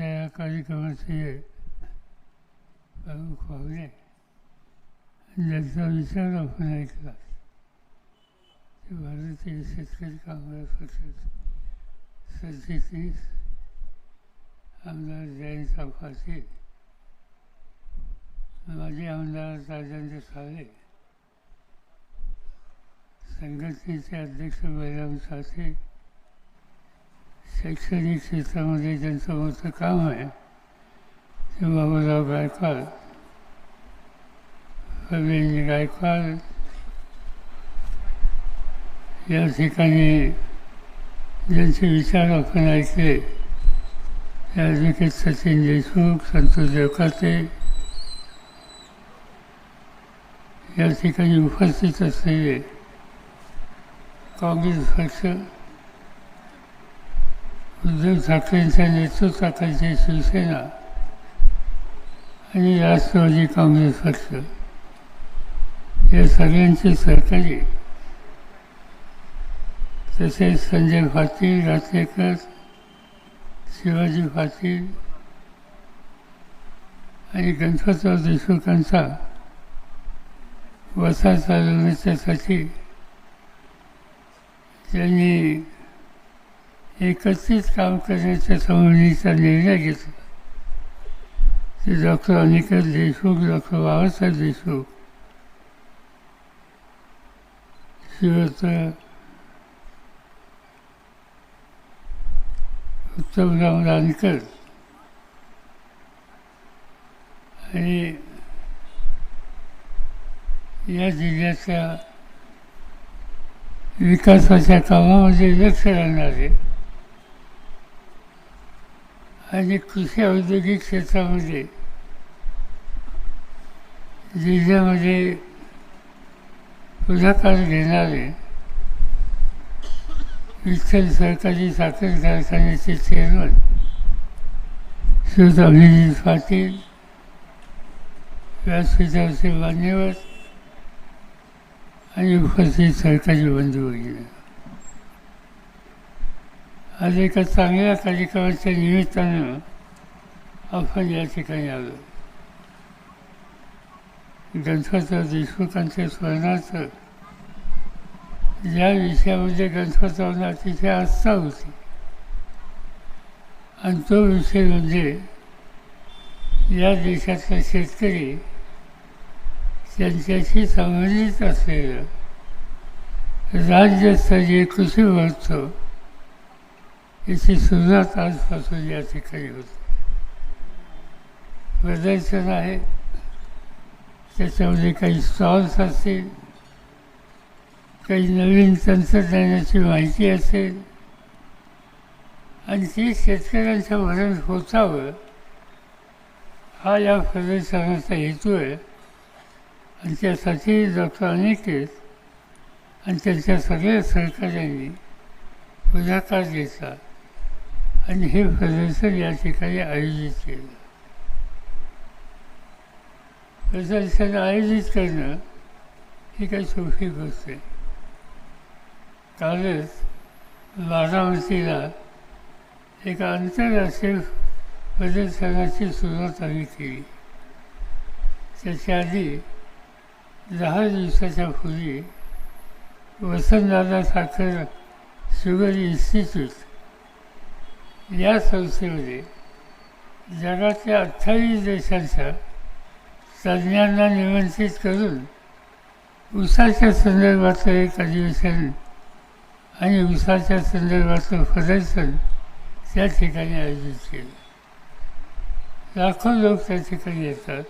त्या या कार्यक्रमाचे प्रमुख पाहुणे. ज्यांचा विचार आपण ऐकला. ते भारतीय शेतकरी कामगार पक्षाचे सरचिटणीस आमदार जयंत पाटील माजी आमदार राजेंद्र साळे संघटनेचे अध्यक्ष बैराम साठे शैक्षणिक क्षेत्रामध्ये ज्यांचं मोठं काम आहे. ते बाबूराव गायकवाड. प्रवीण गायकवाड. या ठिकाणी ज्यांचे विचार आपण ऐकले ते ॲडव्होकेट सचिन देशमुख संतोष देवकाते या ठिकाणी उपस्थित असलेले काँग्रेस पक्ष उद्धव ठाकरेंच्या नेतृत्वाखालची शिवसेना आणि राष्ट्रवादी काँग्रेस पक्ष. या सगळ्यांचे सहकारी तसेच संजय पाटील रात्रेकर शिवाजी पाटील आणि गणपतराव देशमुखांचा वसा चालवण्याच्यासाठी त्यांनी एकत्रित काम करण्याच्या संबंधीचा निर्णय घेतला. ते डॉक्टर अनिकेत देशमुख डॉक्टर बाबासाहेब देशमुख श्रीयुत उत्तमराव रानकर आणि या जिल्ह्याच्या विकासाच्या कामामध्ये लक्ष राहणारे आणि कृषी औद्योगिक क्षेत्रामध्ये जिल्ह्यामध्ये पुढाकार घेणारे विठ्ठल सहकारी साखर कारखान्याचे चेअरमन श्रीयुत अभिजित पाटील व्यासपीठावरचे मान्यवर आणि उपस्थित सरकारी बंधू वगैरे. आज एका चांगल्या कार्यक्रमाच्या निमित्तानं आपण या ठिकाणी आलो. गणपतराव देशमुखांच्या स्मरणार्थ ज्या विषयामध्ये गणपतरावांना अतिशय आस्था होती. आणि तो विषय म्हणजे या देशातला शेतकरी त्यांच्याशी संबंधित असलेलं राज्यस्तरीय कृषी महोत्सव. याची सुरुवात आजपासून या ठिकाणी होते. प्रदर्शन आहे. त्याच्यामध्ये काही स्टॉल्स असतील काही नवीन तंत्रज्ञानाची माहिती असेल. आणि ती शेतकऱ्यांच्या भरण होतावं हा या प्रदर्शनाचा हेतू आहे. आणि त्यासाठी डॉक्टर अनिकेत आणि त्यांच्या सगळ्या सहकार्यांनी पुढाकार घेतला. आणि हे प्रदर्शन या ठिकाणी आयोजित केलं. प्रदर्शन आयोजित करणं ही काही सोपी गोष्ट आहे. कालच बारामतीला एका आंतरराष्ट्रीय प्रदर्शनाची सुरुवात आम्ही केली. त्याच्या आधी दहा दिवसाच्या पूर्वी वसंतदादा साखर शुगर इन्स्टिट्यूट या संस्थेमध्ये जगातल्या अठ्ठावीस देशांच्या तज्ज्ञांना निमंत्रित करून उसाच्या संदर्भातलं एक अधिवेशन आणि उसाच्या संदर्भातलं प्रदर्शन त्या ठिकाणी आयोजित केलं. लाखो लोक त्या ठिकाणी येतात.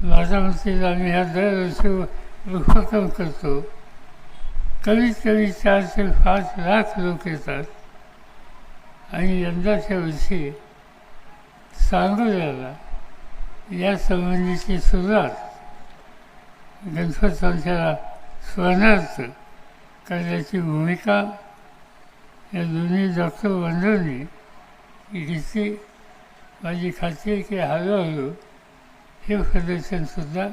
बारामतीला आम्ही ह्या दरवर्षी उपक्रम करतो. कमीत कमी चार ते पाच लाख लोक येतात. आणि यंदाच्या वर्षी सांगोल्याला या संबंधीची सुरुवात गणपतरावच्या स्मरणार्थ करण्याची भूमिका या दोन्ही डॉक्टर बंधूंनी घेतली. माझी खात्री आहे की हळूहळू हे प्रदर्शनसुद्धा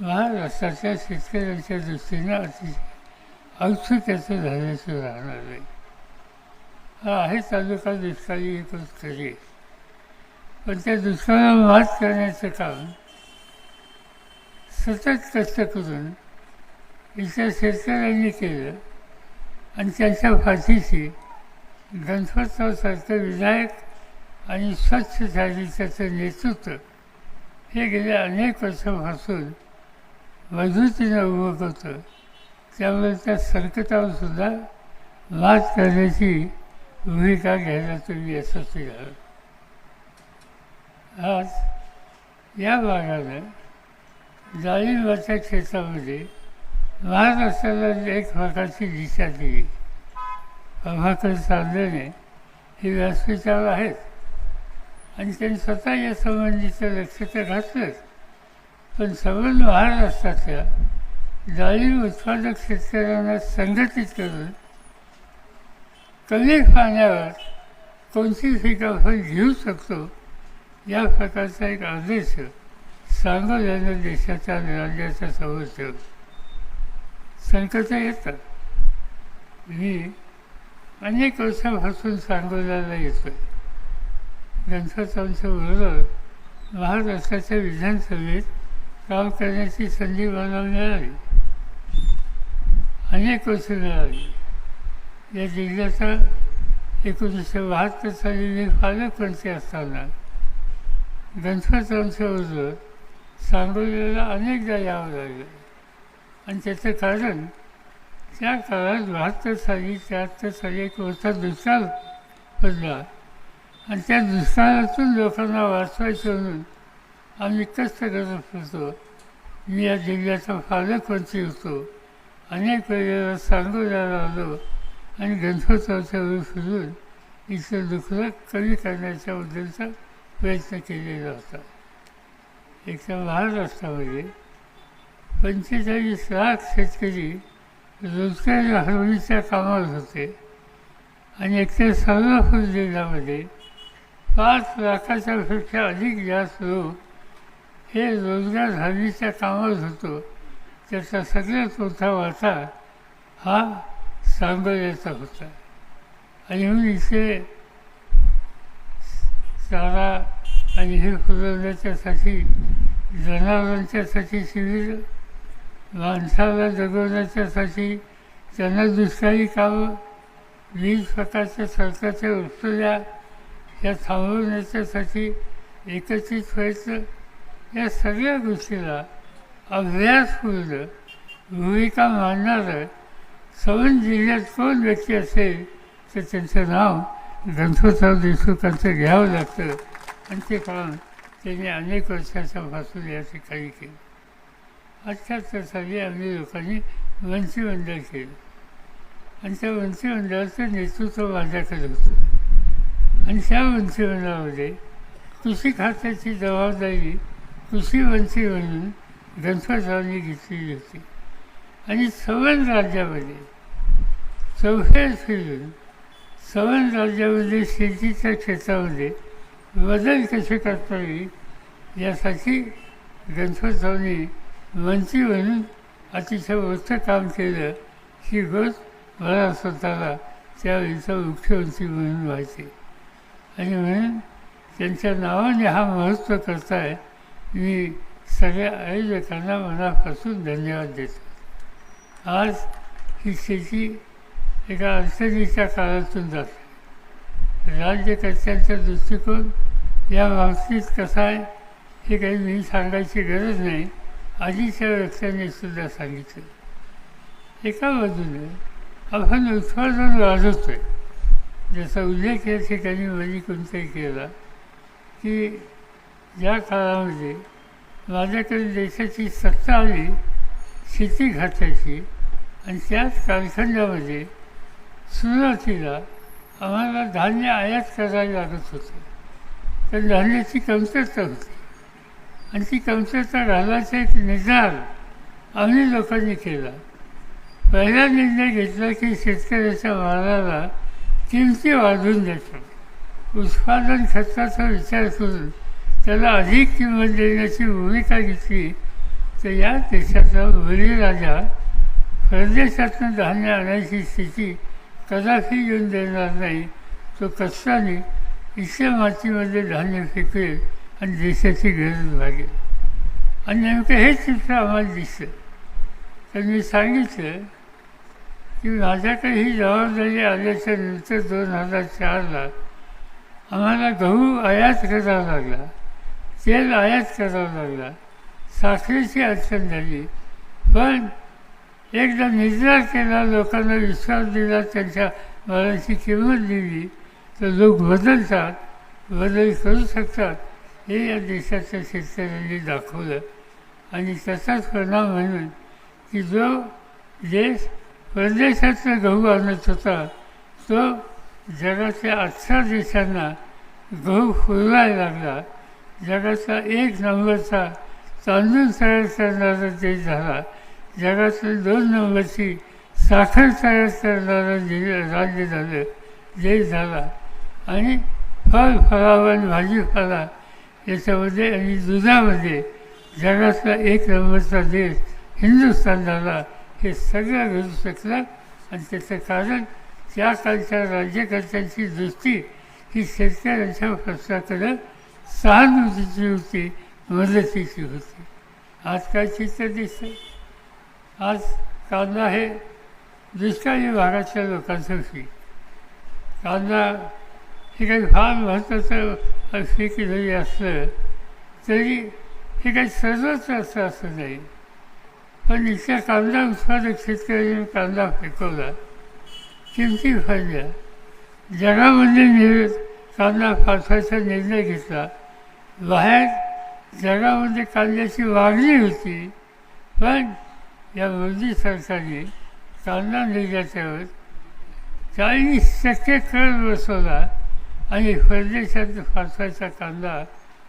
महाराष्ट्राच्या शेतकऱ्यांच्या दृष्टीनं अतिशय औत्सुक्याचं झाल्याचं राहणार आहे. हा आहे तालुका दुष्काळी एकच तरी. पण त्या दुष्काळावर मात करण्याचं काम सतत कष्ट करून इतर शेतकऱ्यांनी केलं आणि त्यांच्या फाशीशी गणपतरावसारखं विधायक आणि स्वच्छ झाली त्याचं नेतृत्व हे गेल्या अनेक वर्षापासून मजबूतीनं उभं करतं. त्यामुळे त्या संकटावर सुद्धा मात करण्याची भूमिका घ्यायला तुम्ही यशस्वी झाला आज या भागानं डाळिंबाच्या क्षेत्रामध्ये महाराष्ट्राला एक प्रकारची दिशा दिली. प्रभाकर चांदणे हे व्यासपीठावर आहेत. आणि त्यांनी स्वतः या संबंधीचं लक्ष तर घातलंच. पण संबंध महाराष्ट्रातल्या डाळिंब उत्पादक शेतकऱ्यांना संघटित करून कमी पाण्यावर कोणती पिकं घेऊ शकतो? या प्रकारचा एक आदेश सांगोल्यानं देशाच्या राज्याच्या समोर ठेवला संकट येतात. मी अनेक वर्षापासून सांगोल्याला येतो आहे गणपतांच्या बरोबर महाराष्ट्राच्या विधानसभेत काम करण्याची संधी मला मिळाली अनेक वर्ष मिळाली या जिल्ह्याचा एकोणीसशे बहात्तर साली मी पालकमंत्री असताना गणपतांच्या सांगोलीला अनेकदा यावं लागलं. आणि त्याचं कारण त्या काळात बहात्तर साली त्र्याहत्तर साली एक मोठा दुष्काळ पडला. आणि त्या दुष्काळातून लोकांना वाचवायचं म्हणून आम्ही कष्ट करत होतो. मी या जिल्ह्याचा पालकमंत्री होतो. अनेक वेळेला सांगोल्याला आलो आणि गणपतरावच्या वेळी फिरून इथलं दुखणं कमी करण्याच्या बद्दलचा प्रयत्न केलेला होता. एकदा महाराष्ट्रामध्ये म्हणजे पंचेचाळीस लाख शेतकरी रोजगार हरवणीच्या कामावर होते आणि एकतर सोलापूर जिल्ह्यामध्ये पाच लाखाच्यापेक्षा अधिक जास्त लोक हे रोजगार हरवीच्या कामावर होतो. त्याचा सगळ्यात मोठा वाटा हा सांगोल्याचा होता. आणि म्हणून इथे चारा आणि हे खुलवण्याच्यासाठी जनावरांच्यासाठी शिबिर माणसाला जगवण्याच्यासाठी त्यांना दुष्काळी कामं वीज स्वतःच्या सरकारच्या वस्तुल्या या थांबवण्याच्यासाठी एकत्रित व्हायचं या सगळ्या गोष्टीला अभ्यासपूर्ण भूमिका मांडणारं सवन जिल्ह्यात कोण व्यक्ती असेल तर त्यांचं नाव ग्रंथोत्सव देशमुखांचं घ्यावं लागतं. आणि ते काम त्यांनी अनेक वर्षाच्यापासून या ठिकाणी केलं. अठ्ठ्याहत्तर साली आम्ही लोकांनी मंत्रिमंडळ केलं. आणि त्या मंत्रिमंडळाचं नेतृत्व माझ्याकडे होतं. आणि त्या मंत्रिमंडळामध्ये कृषी खात्याची जबाबदारी कृषी मंत्री म्हणून ग्रंथोत्सवांनी घेतलेली होती. आणि सवन राज्यामध्ये चौफेर फिरून सवन राज्यामध्ये शेतीच्या क्षेत्रामध्ये बदल कसे करता येईल यासाठी गणपतरावनी मंत्री म्हणून अतिशय मोठं काम केलं ही गोष्ट मला स्वतःला त्यावेळीचा मुख्यमंत्री म्हणून व्हायचे आणि म्हणून त्यांच्या नावाने हा महत्त्व करताय मी सगळ्या आयोजकांना मनापासून धन्यवाद देतो. आज ही शेती एका अडचणीच्या काळातून जाते. राज्यकर्त्यांचा दृष्टिकोन या बाबतीत कसा आहे हे काही मी सांगायची गरज नाही. आधीच्या व्यक्तींनी सुद्धा सांगितलं. एका बाजूने आपण उत्पादन वाढवतोय. ज्याचा उल्लेख या ठिकाणी माझी कोणताही केला की ज्या काळामध्ये माझ्याकडे देशाची सत्ता आली शेती खात्याची आणि त्याच कालखंडामध्ये सुरुवातीला आम्हाला धान्य आयात करायला लागत होतं. तर धान्याची कमतरता होती. आणि ती कमतरता राहण्याचा एक निर्धार आम्ही लोकांनी केला. पहिला निर्णय घेतला की शेतकऱ्याच्या मालाला किमती वाढवून द्यायच्या. उत्पादन खर्चाचा विचार करून त्याला अधिक किंमत देण्याची भूमिका घेतली तर या देशाचा बळीराजा परदेशातून धान्य आणायची स्थिती कदापि येऊन देणार नाही. तो कष्टाने इतक्या मातीमध्ये धान्य फेकेल आणि देशाची गरज भागेल. आणि नेमकं हेच चित्र आम्हाला दिसतं तर मी सांगितलं की माझ्याकडे ही जबाबदारी आल्याच्यानंतर दोन हजार चारला आम्हाला गहू आयात करावा लागला तेल आयात करावं लागला. साखरेची अडचण झाली. पण एकदा निद्रा केला लोकांना विश्वास दिला त्यांच्या मालाची किंमत दिली तर लोक बदलतात बदल करू शकतात हे या देशाच्या शेतकऱ्यांनी दाखवलं. आणि त्याचाच परिणाम म्हणून की जो देश परदेशातला गहू आणत होता तो जगाच्या अठरा देशांना गहू फुलवायला लागला. जगाचा एक नंबरचा तांदूळ तयार करणारा देश झाला. जगातील दोन नंबरची साखर तयार करणारा जे राज्य झालं. देश झाला. आणि फळ फळावण भाजीपाला याच्यामध्ये आणि दुधामध्ये जगातला एक नंबरचा देश हिंदुस्थान झाला. हे सगळं घडू शकलं. आणि त्याचं कारण त्या कालच्या राज्यकर्त्यांची दृष्टी ही शेतकऱ्यांच्या पक्षाकडं सहानुभूतीची होती. मदतीची होती. आज काय चित्र दिसतं आज कांदा हे दुष्काळी भागातल्या लोकांचं पीक कांदा हे काही फार महत्त्वाचं पीक जरी असलं तरी हे काही सर्वच असं असं नाही. पण इथल्या कांदा उत्पादक शेतकऱ्यांनी कांदा फेकवला किमती फायद्या जगामध्ये निर् कांदा पाठवायचा निर्णय घेतला. बाहेर जगामध्ये कांद्याची मागणी होती पण या मोदी सरकारने कांदा निर्यातीवर चाळीस टक्के कर बसवला आणि परदेशात फासायचा कांदा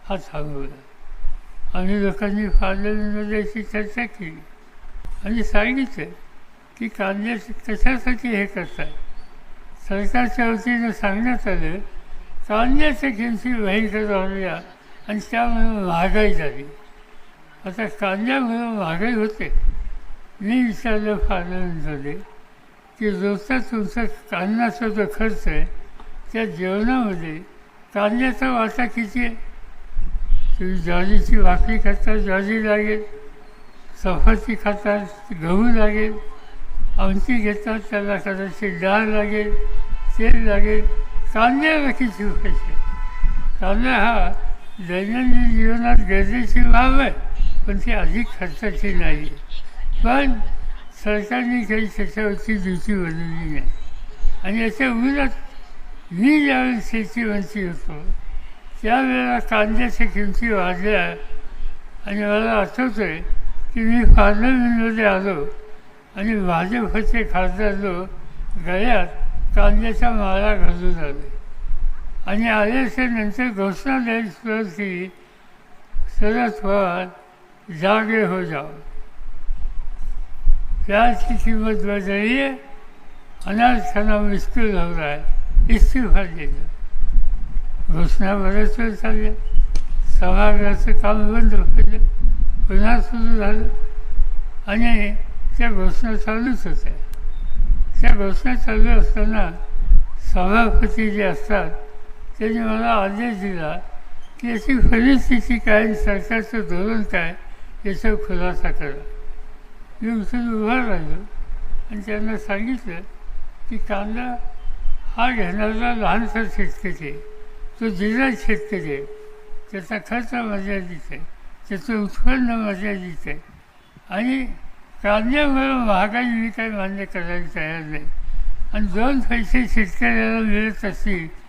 हा थांबवला आणि लोकांनी पार्लमेंटमध्ये चर्चा केली. आणि सांगितलं की कांद्याचं कशासाठी हे करताय सरकारच्या वतीनं सांगण्यात आलं कांद्याच्या किमती भयंकर वाढल्या आणि त्यामुळे महागाई झाली. आता कांद्यामुळे महागाई होते. मी विचारलं पार्लमेंटमध्ये की रोजचा तुमचा कांद्याचा जो खर्च आहे त्या जेवणामध्ये कांद्याचा वाटा किती आहे? तुम्ही ज्वारीची भाकरी खाता ज्वारी लागेल. चपाती खातात गहू लागेल. आमटी घेतात त्याला कदाचित डाळ लागेल तेल लागेल. कांद्याला किती पैसे? कांदा हा दैनंदिन जीवनात गरजेची बाब आहे पण ती अधिक खर्चाची नाही. आहे पण सरकारने काही त्याच्यावरची ड्युटी बनवली नाही. आणि याच्या उलट मी ज्यावेळेस शेतीवरती होतो त्यावेळेला कांद्याच्या किमती वाढल्या आणि मला आठवतं आहे की मी पार्लमेंटमध्ये आलो आणि भाजपचे खासदार लोक गळ्यात कांद्याच्या माळा घालून आले. आणि आल्याच्यानंतर घोषणा द्यायची सुरुवात केली शरद पवार जागे हो जाओ प्याज की कीमत बढ़ रही है अनाज खाना मुश्किल हो रहा है इस्तीफा देना घोषणा बरेच वेळ चालल्या. सभागृहाचं काम बंद केलं पुन्हा सुरू झालं. आणि त्या घोषणा चालूच होत्या. त्या घोषणा चालू असताना सभापती जे असतात त्यांनी मला आदेश दिला की याची परिस्थिती काय सरकारचं धोरण काय याचा खुलासा करा. मी उचलून उभा राहिलो आणि त्यांना सांगितलं की कांदा हा घेणारा लहानसा शेतकरी आहे. तो जिल्हा शेतकरी आहे. त्याचा खर्च मर्यादित आहे. त्याचं उत्पन्न मर्यादित आहे. आणि कांद्यामुळे महागाई मी काही मान्य करायला तयार नाही. आणि दोन पैसे शेतकऱ्याला मिळत असतील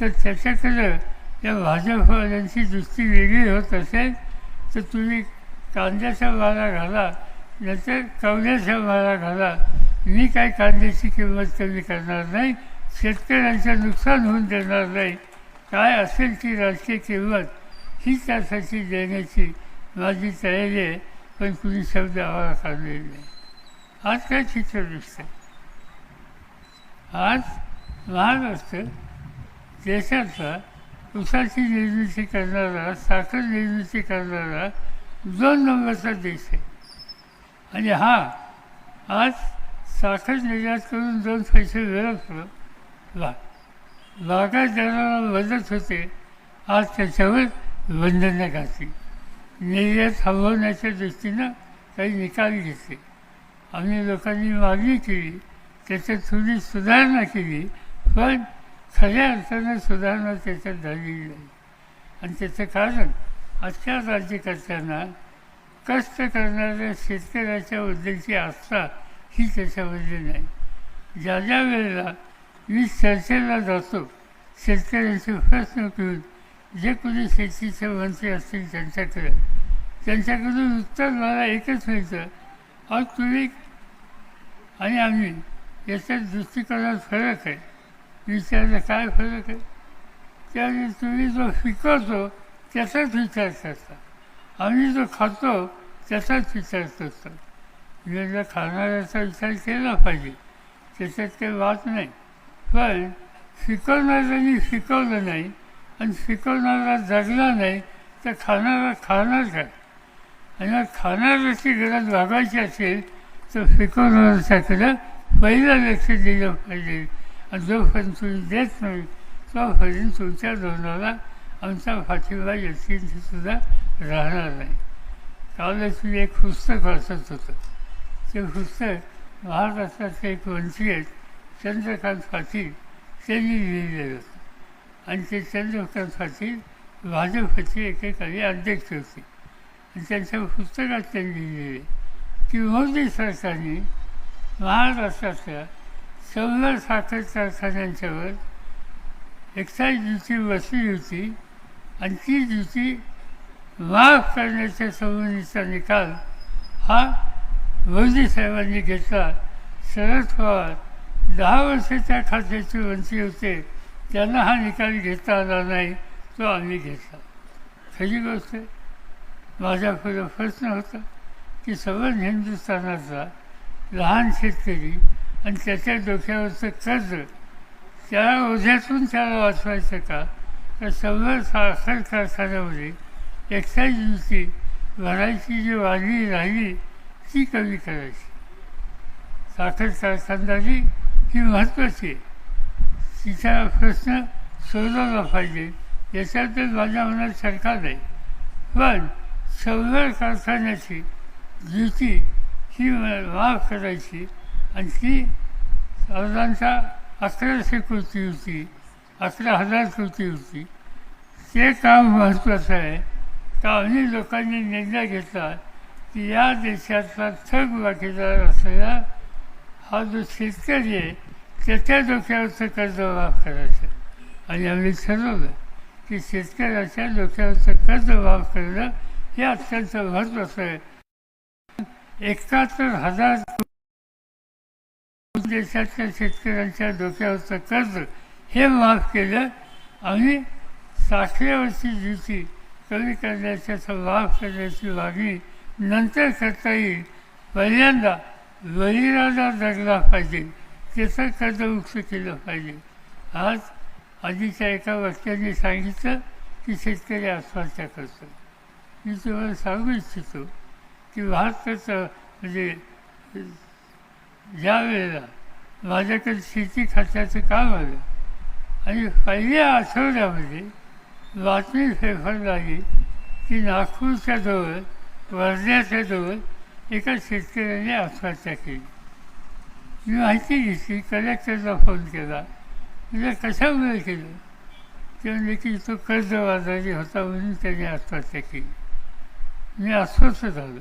तर त्याच्याकडं या भाजपवाल्यांची दृष्टी वेगळी होत असेल तर तुम्ही कांद्याचा माला घाला नंतर कवड्याचा माला घाला. मी काय कांद्याची किंमत कमी करणार नाही शेतकऱ्यांचं नुकसान होऊन देणार नाही. काय असेल ती राजकीय किंमत ही त्यासाठी देण्याची माझी तयारी आहे पण कुणी शब्द आम्हाला काढलेला नाही. आज काय चित्र दिसतं आज महाराष्ट्र देशाचा ऊसाची निर्मिती करणारा साखर निर्मिती करणारा दोन नंबरचा देश आहे. आणि हा आज साखर निर्यात करून दोन पैसे मिळवतो वा बागायतदाराला मदत होते. आज त्याच्यावर बंधनं घातली. निर्यात थांबवण्याच्या दृष्टीनं काही निकाल घेतले. आम्ही लोकांनी मागणी केली. त्याच्यात थोडी सुधारणा केली. पण खऱ्या अर्थानं सुधारणा त्याच्यात झालेली नाही आणि त्याचं कारण आजच्या राज्यकर्त्यांना कष्ट करणाऱ्या शेतकऱ्याच्या बद्दलची आस्था ही त्याच्यामध्ये नाही. ज्या ज्या वेळेला मी चर्चेला जातो शेतकऱ्यांचे प्रश्न घेऊन जे कोणी शेतीचे मंत्री असतील त्यांच्याकडे त्यांच्याकडून उत्तर मला एकच मिळतं अहो तुम्ही आणि आम्ही याच्यात दृष्टिकोनात फरक आहे. विचारलं काय फरक आहे त्यावेळी तुम्ही जो शिकवतो त्याचाच विचार करता आम्ही जो खातो त्याचाच विचार करतो म्हणजे खाणाऱ्याचा विचार केला पाहिजे. त्याच्यात काही वाद नाही. पण शिकवणाऱ्यांनी शिकवलं नाही आणि शिकवणारा जगला नाही तर खाणारा खाणार काय? आणि खाणाऱ्याची गरज भागायची असेल तर शिकवणाऱ्याच्याकडं पहिलं लक्ष दिलं पाहिजे. जोपर्यंत तुम्ही देत नाही तोपर्यंत तुमच्या धोरणाला आमचा पाठिंबा यशस्वी सुद्धा राहणार नाही त्यावेळेस मी एक पुस्तक वाचत होतं ते पुस्तक महाराष्ट्राचे एक मंत्री आहेत चंद्रकांत पाटील त्यांनी लिहिलेलं होतं आणि ते चंद्रकांत पाटील भाजपचे एकेकाळी अध्यक्ष होते आणि त्यांच्या पुस्तकात त्यांनी लिहिले की मोदी सरकारने महाराष्ट्रातल्या चौदा साखर कारखान्यांच्यावर एक्साईज ड्युटी बसली होती आणि ती ड्युटी माफ करण्याच्या संबंधीचा निकाल हा मोदी साहेबांनी घेतला. शरद पवार दहा वर्षाच्या खात्याचे मंत्री होते. त्यांना हा निकाल घेता आला नाही तो आम्ही घेतला. खरी गोष्ट आहे माझ्यापुढे प्रश्न होता की सबंध हिंदुस्थानाचा लहान शेतकरी आणि त्याच्या डोक्यावरचं कर्ज त्या ओझ्यातून त्याला वाचवायचं का? तर शंभर साखर कारखान्यामध्ये एक्साईज ड्युटी भरायची जी वाढली राहिली ती कमी करायची. साखर कारखानदारी ही महत्त्वाची आहे. तिचा प्रश्न सोडवला पाहिजे याच्याबद्दल माझ्या मनात शंका नाही. पण सौर कारखान्याची ड्युटी ही माफ करायची आणि ती अर्जांचा अकराशे कृती होती अकरा हजार कृती होती. ते काम महत्त्वाचं आहे. का अनेक लोकांनी निर्णय घेतला की या देशातला थग बाकीदार असलेला हा जो शेतकरी आहे त्याच्या डोक्यावरचं कर्ज माफ करायचं. आणि आम्ही ठरवलं की शेतकऱ्याच्या डोक्यावरचं कर्ज माफ करणं हे अत्यंत महत्त्वाचं आहे. एकाहत्तर हजार देशातल्या शेतकऱ्यांच्या डोक्यावरचं कर्ज हे माफ केलं आम्ही साखरेवरची जुती कमी करण्याच्या लाभ करण्याची मागणी नंतर करता येईल. पहिल्यांदा बळीराजा जगला पाहिजे त्याचं कर्जमुक्त केलं पाहिजे. आज आधीच्या एका वाक्याने सांगितलं की शेतकरी आत्महत्या करतो. मी तुम्हाला सांगू इच्छितो की भारताचं म्हणजे ज्या वेळेला माझ्याकडे शेती खात्याचं काम आलं. आणि पहिल्या आठवड्यामध्ये बातमी फेफर लागली की नागपूरच्या जवळ वर्ध्याच्या जवळ एका शेतकऱ्याने आत्महत्या केली. मी माहिती घेतली कलेक्टरला फोन केला. म्हणजे कशामुळे केलं? ते म्हणजे की तो कर्जबाजारी होता म्हणून त्याने आत्महत्या केली. मी अस्वस्थ झालो.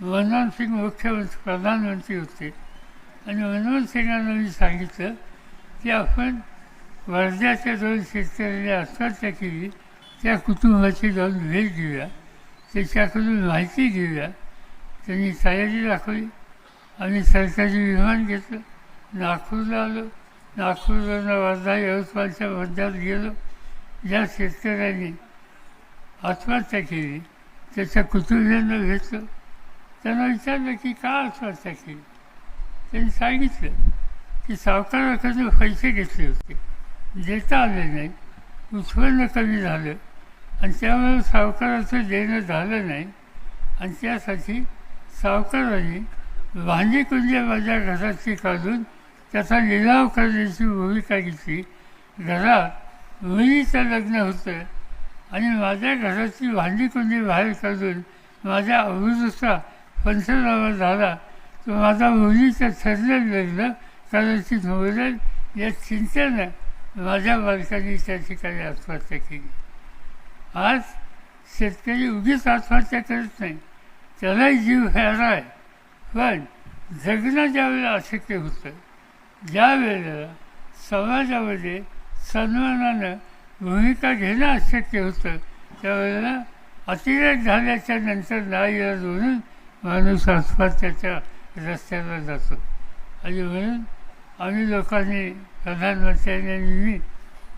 मनमोहन सिंग मुख्यमंत्री प्रधानमंत्री होते. आणि मनोहर सिंगांना मी सांगितलं की आपण वर्ध्याच्या दोन शेतकऱ्यांनी आत्महत्या केली त्या कुटुंबाची जाऊन भेट घेऊया त्याच्याकडून माहिती घेऊया. त्यांनी तयारी दाखवली आम्ही सरकारी विमान घेतलं. नागपूरला आलो. नागपूरवरून वर्धा यवतमाळच्या मध्यात गेलो. ज्या शेतकऱ्यांनी आत्महत्या केली. त्याच्या कुटुंबियांना भेटलं त्यांना विचारलं की का आत्महत्या केली? त्यांनी सांगितलं की सावकाराकडे पैसे घेतले होते. देता आले नाही उत्पन्न कमी झालं आणि त्यामुळे सावकाराचं देणं झालं नाही आणि त्यासाठी सावकाराने भांडी कुंजे माझ्या घराची काढून त्याचा लिलाव करण्याची भूमिका घेतली. घरात मुलीचं लग्न होतं आणि माझ्या घराची भांडी कुंडी बाहेर काढून माझ्या अवधूचा पंचनामा झाला माझा मुलीचं ठरलं लग्न कदाचित होईल या चिंतेनं माझ्या बालकांनी त्या ठिकाणी आत्महत्या केली आज शेतकरी उगीच आत्महत्या करत नाही त्यालाही जीव ह्यारा आहे पण जगणं ज्यावेळेला अशक्य होतं ज्या वेळेला समाजामध्ये सन्मानानं भूमिका घेणं अशक्य होतं त्यावेळेला अतिरेक झाल्याच्यानंतर नाही म्हणून माणूस आत्महत्याच्या रस्त्याला जातो. आणि म्हणून आम्ही लोकांनी प्रधानमंत्र्यांनी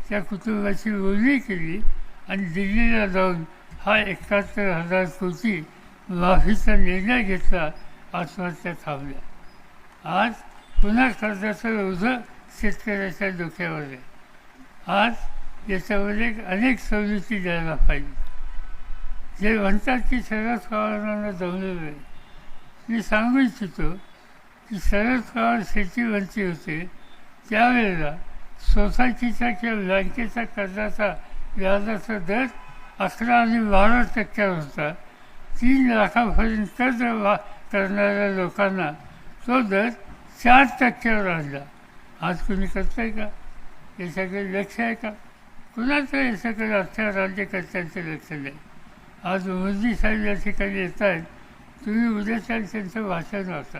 त्या कुटुंबाची बोलणी केली आणि दिल्लीला जाऊन हा एकाहत्तर हजार कोटी माफीचा निर्णय घेतला आत्महत्या थांबल्या. आज पुन्हा कर्जाचं ओझं शेतकऱ्याच्या डोक्यावर आहे. आज याच्यामध्ये अनेक सवलती द्यायला पाहिजे. जे म्हणतात की शरद पवारांना जमलेलं आहे मी सांगू इच्छितो की शरद पवार शेतीवरती होते. त्यावेळेला सोसायटीचा किंवा बँकेचा कर्जाचा व्याजाचा दर अकरा आणि बारा टक्क्यावर होता. तीन लाखापर्यंत कर्ज वा करणाऱ्या लोकांना तो दर चार टक्क्यावर आणला आज कुणी करतं आहे का याच्याकडे लक्ष आहे का? कुणाचं याच्याकडे अख्ख्या राज्यकर्त्यांचं लक्ष नाही? आज मोदी साहेब या ठिकाणी येत आहेत तुम्ही उद्याच्या त्यांचं भाषण वाचा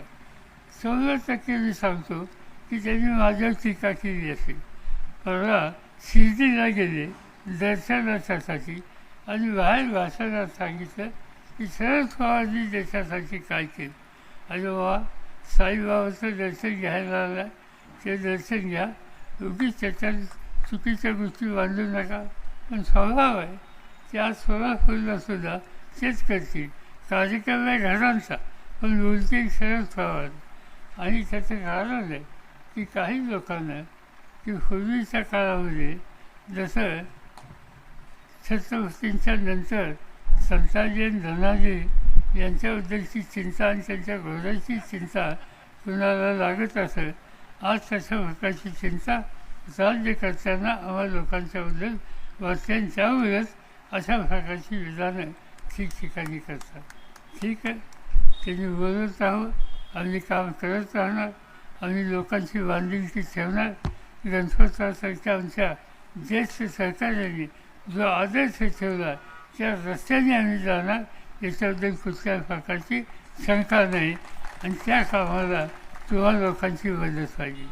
चौदा टक्के मी सांगतो की त्यांनी माझ्यावर टीका केली असेल परवा शिर्डीला गेले दर्शनाच्यासाठी आणि बाहेर भाषणात सांगितलं की शरद पवारांनी देशासाठी काय केलं. आणि बाबा साईबाबाचं दर्शन घ्यायला आलं. ते दर्शन घ्या. उगीच त्याच्यात चुकीच्या गोष्टी बांधू नका. पण स्वभाव आहे. त्या स्वभाव सुद्धा तेच करतील. कार्यक्रम आहे घरांचा. पण मुलगी शरद पवार. आणि त्याचं कारण आहे की काही लोकांना की पूर्वीच्या काळामध्ये जसं छत्रपतींच्या नंतर संताजी आणि धनाजी यांच्याबद्दलची चिंता आणि त्यांच्या घोड्याची चिंता कुणाला लागत असेल आज तशा प्रकारची चिंता राज्यकर्त्यांना आम्हा लोकांच्याबद्दल वाचन त्यामुळेच अशा प्रकारची विधानं ठिकठिकाणी करतात. ठीक आहे. त्यांनी बोलत राहू आम्ही काम करत राहणार आम्ही लोकांची बांधिलकी ठेवणार. गणपतरावसारख्या आमच्या ज्येष्ठ सरकारांनी जो आदर्श ठेवला त्या रस्त्याने आम्ही जाणार. याच्याबद्दल कुठल्याही प्रकारची शंका नाही. आणि त्या कामाला तुम्हा लोकांची मदत पाहिजे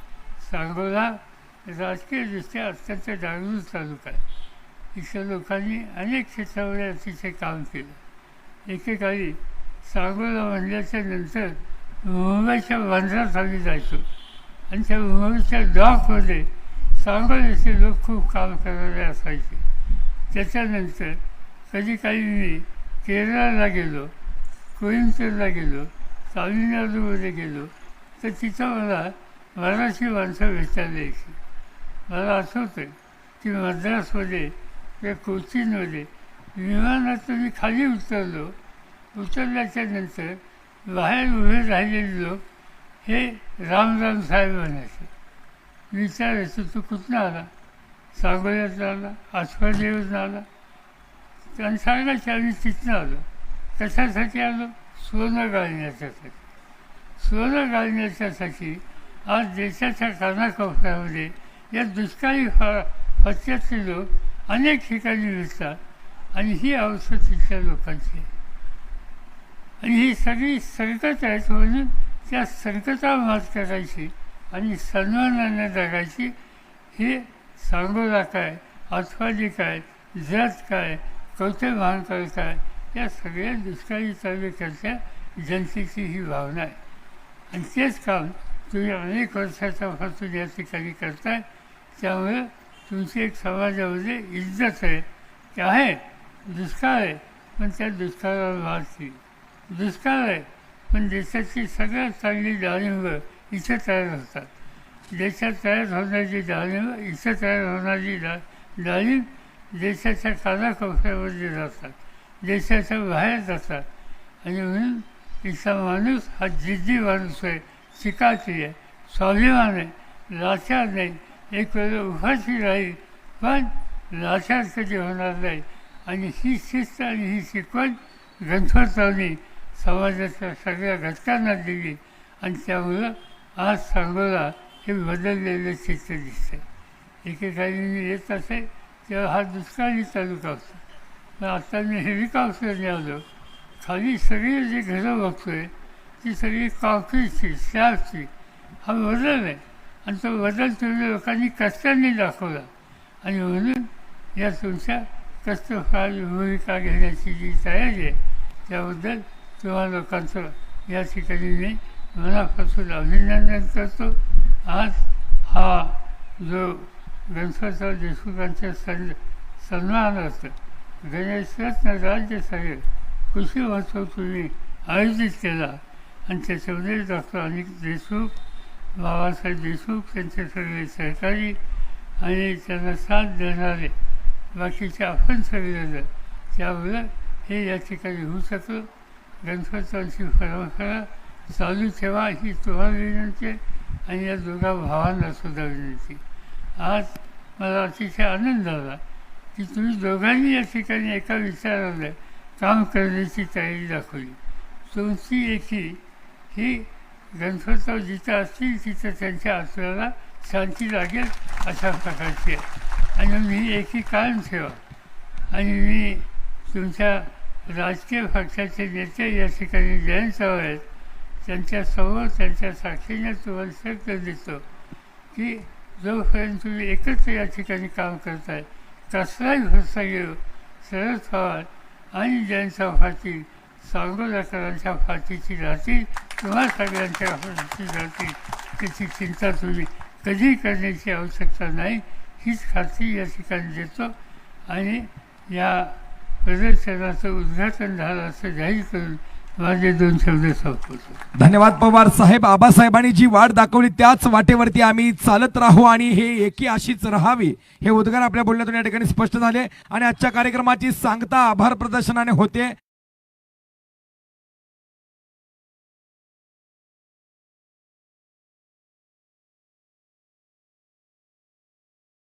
सांगोला राजकीयदृष्ट्या अत्यंत जागृत तालुका आहे. इथल्या लोकांनी अनेक क्षेत्रामध्ये अतिशय काम केलं. एकेकाळी सांगोला म्हणल्याच्या नंतर मुंबईच्या बंदरात जायचो. आणि त्या मुंबईच्या डॉकमध्ये सांगोल्याचे लोक खूप काम करणारे असायचे. त्याच्यानंतर कधी काही मी केरळला गेलो कोईमतूरला गेलो तामिळनाडूमध्ये गेलो तर तिथं मला मराठी माणसं भेटायला यायची. मला आठवतं की मद्रासमध्ये त्या कोचीनमध्ये विमानातून मी खाली उतरलो. उतरल्याच्या नंतर बाहेर उभे राहिलेले लोक हे राम राम साहेब म्हणायचे. विचारायचं तू कुठनं आला? सांगोल्यात आला आसपादेवरून आला त्यांनी सांगायचं आम्ही तिथनं आलो. कशासाठी आलो? सोनं गाळण्याच्यासाठी सोनं गाळण्याच्यासाठी आज देशाच्या कानाकोपऱ्यामध्ये या दुष्काळी फा फटक्यातले लोक अनेक ठिकाणी मिळतात आणि ही अवस्था तिथल्या लोकांची. आणि ही सगळी संकट आहेत म्हणून त्या संकटावर मात करायची आणि सन्मानाने जगायची हे सांगोला काय आस्वादी काय जत काय कवटे महानकर काय या सगळ्या दुष्काळी तालुक्यातल्या जनतेची ही भावना आहे. आणि तेच काम तुम्ही अनेक वर्षाच्या पासून या ठिकाणी करताय. त्यामुळे तुमची एक समाजामध्ये इज्जत आहे. ते आहे. दुष्काळ आहे पण त्या दुष्काळावर मात केली दुष्काळ आहे पण देशाची सगळ्यात चांगली डाळिंब इथं तयार होतात. देशात तयार होणारी डाळिंब इथं तयार होणारी डा डाळिंब देशाच्या कानाकोपऱ्यामध्ये जातात. देशाच्या बाहेर जातात. आणि म्हणून इथला माणूस हा जिद्दी माणूस आहे शिकाची आहे स्वाभिमान आहे लाचार नाही. एक वेळ उभाशी राहील पण लाचार कधी होणार नाही. आणि ही शिस्त आणि ही शिकवण ग्रंथोत्सवाने समाजाच्या सगळ्या घटकांना दिली आणि त्यामुळं आज सांगोला हे बदललेलं चित्र दिसतंय. एकेकाळी मी येत असे तेव्हा हा दुष्काळी तालुका होता. मग आता मी हेलिकॉप्टरने आलो. खाली सगळी जी घरं बघतोय ती सगळी कॉन्क्रीटची स्लॅबची हा बदल आहे. आणि तो बदल तुम्ही लोकांनी कष्टांनी दाखवला. आणि म्हणून या तुमच्या कष्टफळ भूमिका घेण्याची जी तयारी आहे त्याबद्दल तुम्हा लोकांचं या ठिकाणी मी मनापासून अभिनंदन करतो. आज हा जो गणपतराव देशमुखांचा सन सन्मानार्थ गणेशरत्न राज्यसाहेब कृषी महोत्सव तुम्ही आयोजित केला. आणि त्याच्यामध्ये डॉक्टर अनिक देशमुख बाबासाहेब देशमुख त्यांचे सगळे सहकारी आणि त्यांना साथ देणारे बाकीचे आपण सगळेजण. त्यामुळं हे या ठिकाणी होऊ शकलं. गणपतरावांची परंपरा चालू ठेवा ही तुम्हाला विनंती आणि या दोघा भावांना सुद्धा विनंती. आज मला अतिशय आनंद झाला की तुम्ही दोघांनी या ठिकाणी एका विचाराला काम करण्याची तयारी दाखवली. तुमची एकी ही गणपतराव जिथं असतील तिथं त्यांच्या आत्म्याला शांती लागेल अशा प्रकारची आहे. आणि मी एकी कायम ठेवा आणि मी तुमच्या राजकीय पक्षाचे नेते या ठिकाणी जयंत चव्हाण आहेत त्यांच्यासमोर त्यांच्या साक्षीने तुम्हाला शब्द देतो की जोपर्यंत तुम्ही एकत्र या ठिकाणी काम करताय कसलाही भरसा घेऊ शरद पवार आणि जयंतराव पाटील सांगोलाकरांच्या फाटीची राहतील तुम्हा सगळ्यांच्या फाटीची राहतील त्याची चिंता तुम्ही कधी करण्याची आवश्यकता नाही. हीच खात्री या ठिकाणी देतो. आणि या प्रदर्शनाचं उद्घाटन झालं असं जाहीर करून माझे दोन शब्द संपवतो. धन्यवाद पवार साहेब. आबासाहेबांनी जी वाट दाखवली त्याच वाटेवरती आम्ही चालत राहू आणि हे एकी अशीच राहावी. हे उद्गार आपल्या बोलण्यातून या ठिकाणी स्पष्ट झाले. आणि आजच्या कार्यक्रमाची सांगता आभार प्रदर्शनाने होते.